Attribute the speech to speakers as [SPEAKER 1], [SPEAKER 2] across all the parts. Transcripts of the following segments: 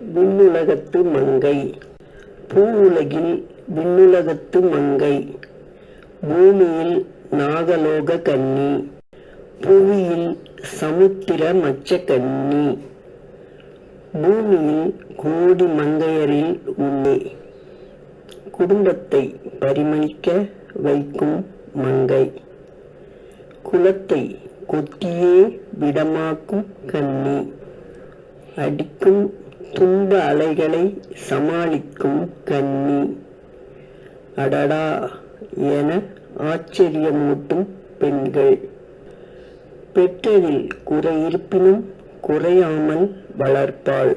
[SPEAKER 1] விண்ணுலகத்து மங்கை. பூவுலகில் விண்ணுலகத்து மங்கை. பூமியில் நாகலோக கன்னி. புவியில் சமுத்திர மச்ச கன்னி. பூமியில் கோடி மங்கையரில் உள்ளே. குடும்பத்தை பரிமளிக்க வைக்கும் மங்கை. குலத்தை கொத்தியே விடமாக்கும் கன்னி. அடிக்கும் துன்ப அலைகளை சமாளிக்கும் கன்னி அடடா என ஆச்சரியமூட்டும் பெண்கள். பெற்றதில் குறையிருப்பினும் குறையாமல் வளர்ப்பாள்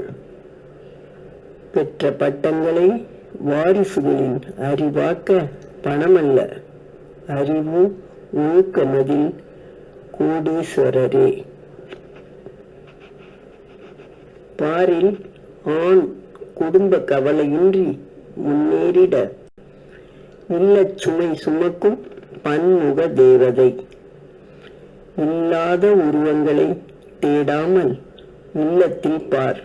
[SPEAKER 1] பெற்ற பட்டங்களை வாரிசுகளின் அறிவாக்க பணமல்ல. அறிவு ஒழுக்கமதில் கோடீஸ்வரரே. பாரில் ஆண் குடும்ப கவலையின்றி முன்னேறிட. இல்லச் சுமை சுமக்கும் பன்முக தேவதை. இல்லாத உருவங்களை தேடாமல் இல்லத்தில் பார்.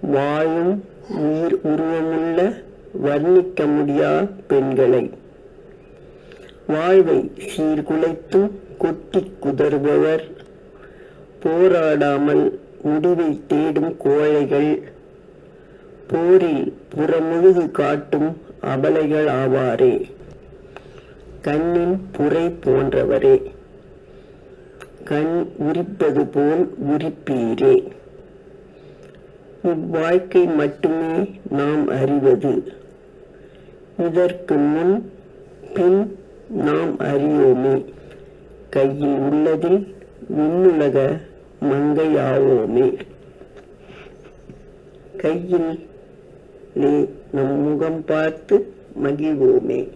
[SPEAKER 1] வாழும் உயிர் உருவமுள்ள வர்ணிக்க முடியா பெண்களை? வாழ்வை சீர்குலைத்தும் கொட்டி குதறுபவர். போராடாமல் முடிவை தேடும் கோழைகள் போரில் புறமுழுகு காட்டும் அபலைகள் ஆவாரே கண்ணின் புரை போன்றவரே கண் உரிப்பது போல் உரிப்பீரே. இவ்வாழ்க்கை மட்டுமே நாம் அறிவது. இதற்கு முன் பின் நாம் அறியோமே. கையில் உள்ளதில் விண்ணுலக மங்கையாவோமே. கையில் நம் முகம் பார்த்து மகிழ்வோமே.